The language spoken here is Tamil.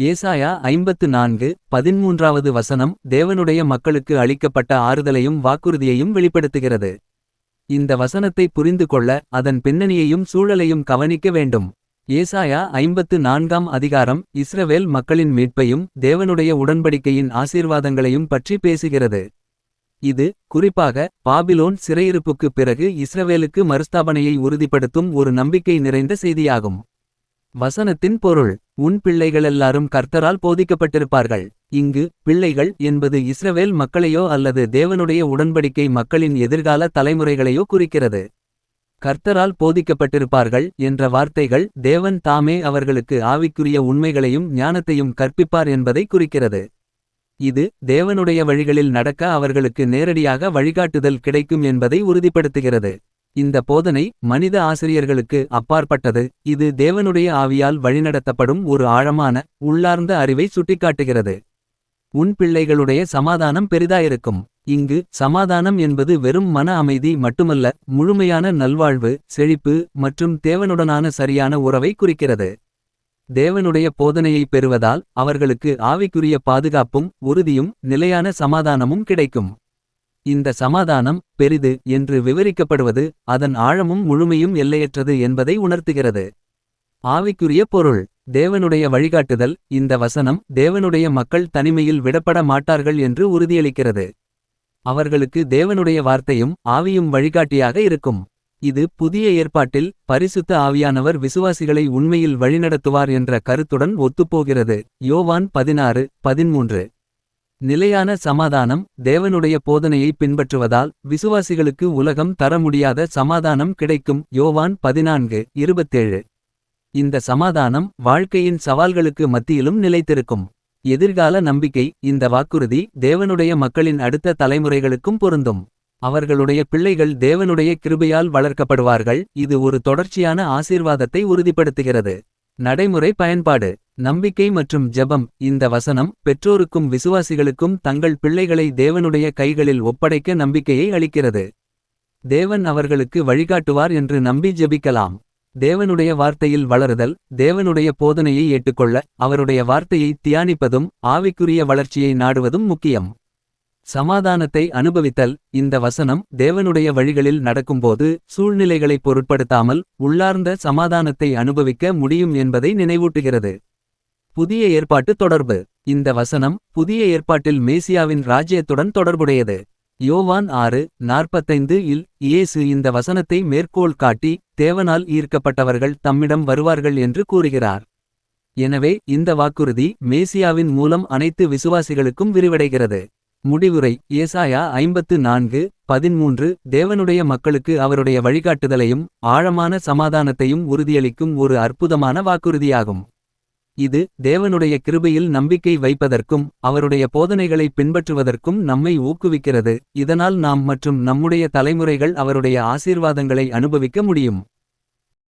ஏசாயா ஐம்பத்து நான்கு பதிமூன்றாவது வசனம் தேவனுடைய மக்களுக்கு அளிக்கப்பட்ட ஆறுதலையும் வாக்குறுதியையும் வெளிப்படுத்துகிறது. இந்த வசனத்தை புரிந்து கொள்ள அதன் பின்னணியையும் சூழலையும் கவனிக்க வேண்டும். ஏசாயா ஐம்பத்து நான்காம் அதிகாரம் இஸ்ரவேல் மக்களின் மீட்பையும் தேவனுடைய உடன்படிக்கையின் ஆசீர்வாதங்களையும் பற்றி பேசுகிறது. இது குறிப்பாக பாபிலோன் சிறையிருப்புக்குப் பிறகு இஸ்ரவேலுக்கு மறுஸ்தாபனையை உறுதிப்படுத்தும் ஒரு நம்பிக்கை நிறைந்த செய்தியாகும். வசனத்தின் பொருள் உன் பிள்ளைகளெல்லாரும் கர்த்தரால் போதிக்கப்பட்டிருப்பார்கள். இங்கு பிள்ளைகள் என்பது இஸ்ரவேல் மக்களையோ அல்லது தேவனுடைய உடன்படிக்கை மக்களின் எதிர்கால தலைமுறைகளையோ குறிக்கிறது. கர்த்தரால் போதிக்கப்பட்டிருப்பார்கள் என்ற வார்த்தைகள் தேவன் தாமே அவர்களுக்கு ஆவிக்குரிய உண்மைகளையும் ஞானத்தையும் கற்பிப்பார் என்பதை குறிக்கிறது. இது தேவனுடைய வழிகளில் நடக்க அவர்களுக்கு நேரடியாக வழிகாட்டுதல் கிடைக்கும் என்பதை உறுதிப்படுத்துகிறது. இந்த போதனை மனித ஆசிரியர்களுக்கு அப்பாற்பட்டது. இது தேவனுடைய ஆவியால் வழிநடத்தப்படும் ஒரு ஆழமான உள்ளார்ந்த அறிவை சுட்டிக்காட்டுகிறது. உன் பிள்ளைகளுடைய சமாதானம் பெரிதாயிருக்கும். இங்கு சமாதானம் என்பது வெறும் மன அமைதி மட்டுமல்ல முழுமையான நல்வாழ்வு செழிப்பு மற்றும் தேவனுடனான சரியான உறவை குறிக்கிறது. தேவனுடைய போதனையை பெறுவதால் அவர்களுக்கு ஆவிக்குரிய பாதுகாப்பும் உறுதியும் நிலையான சமாதானமும் கிடைக்கும். இந்த சமாதானம் பெரிது என்று விவரிக்கப்படுவது அதன் ஆழமும் முழுமையும் எல்லையற்றது என்பதை உணர்த்துகிறது. ஆவிக்குரிய பொருள் தேவனுடைய வழிகாட்டுதல் இந்த வசனம் தேவனுடைய மக்கள் தனிமையில் விடப்பட மாட்டார்கள் என்று உறுதியளிக்கிறது. அவர்களுக்கு தேவனுடைய வார்த்தையும் ஆவியும் வழிகாட்டியாக இருக்கும். இது புதிய ஏற்பாட்டில் பரிசுத்த ஆவியானவர் விசுவாசிகளை உண்மையில் வழிநடத்துவார் என்ற கருத்துடன் ஒத்துப்போகிறது. யோவான் பதினாறு பதிமூன்று. நிலையான சமாதானம் தேவனுடைய போதனையை பின்பற்றுவதால் விசுவாசிகளுக்கு உலகம் தர முடியாத சமாதானம் கிடைக்கும். யோவான் பதினான்கு இருபத்தேழு. இந்த சமாதானம் வாழ்க்கையின் சவால்களுக்கு மத்தியிலும் நிலைத்திருக்கும். எதிர்கால நம்பிக்கை இந்த வாக்குறுதி தேவனுடைய மக்களின் அடுத்த தலைமுறைகளுக்கும் பொருந்தும். அவர்களுடைய பிள்ளைகள் தேவனுடைய கிருபையால் வளர்க்கப்படுவார்கள். இது ஒரு தொடர்ச்சியான ஆசீர்வாதத்தை உறுதிப்படுத்துகிறது. நடைமுறை பயன்பாடு. நம்பிக்கை மற்றும் ஜெபம். இந்த வசனம் பெற்றோருக்கும் விசுவாசிகளுக்கும் தங்கள் பிள்ளைகளை தேவனுடைய கைகளில் ஒப்படைக்க நம்பிக்கையை அளிக்கிறது. தேவன் அவர்களுக்கு வழிகாட்டுவார் என்று நம்பி ஜெபிக்கலாம். தேவனுடைய வார்த்தையில் வளருதல் தேவனுடைய போதனையை ஏற்றுக்கொள்ள அவருடைய வார்த்தையை தியானிப்பதும் ஆவிக்குரிய வளர்ச்சியை நாடுவதும் முக்கியம். சமாதானத்தை அனுபவித்தல் இந்த வசனம் தேவனுடைய வழிகளில் நடக்கும்போது சூழ்நிலைகளை பொருட்படுத்தாமல் உள்ளார்ந்த சமாதானத்தை அனுபவிக்க முடியும் என்பதை நினைவூட்டுகிறது. புதிய ஏற்பாட்டு தொடர்பு. இந்த வசனம் புதிய ஏற்பாட்டில் மேசியாவின் ராஜ்யத்துடன் தொடர்புடையது. யோவான் ஆறு நாற்பத்தைந்து இல் இயேசு இந்த வசனத்தை மேற்கோள் காட்டி தேவனால் ஈர்க்கப்பட்டவர்கள் தம்மிடம் வருவார்கள் என்று கூறுகிறார். எனவே இந்த வாக்குறுதி மேசியாவின் மூலம் அனைத்து விசுவாசிகளுக்கும் விரிவடைகிறது. முடிவுரை ஏசாயா ஐம்பத்து நான்கு பதிமூன்று தேவனுடைய மக்களுக்கு அவருடைய வழிகாட்டுதலையும் ஆழமான சமாதானத்தையும் உறுதியளிக்கும் ஒரு அற்புதமான வாக்குறுதியாகும். இது தேவனுடைய கிருபையில் நம்பிக்கை வைப்பதற்கும் அவருடைய போதனைகளை பின்பற்றுவதற்கும் நம்மை ஊக்குவிக்கிறது. இதனால் நாம் மற்றும் நம்முடைய தலைமுறைகள் அவருடைய ஆசீர்வாதங்களை அனுபவிக்க முடியும்.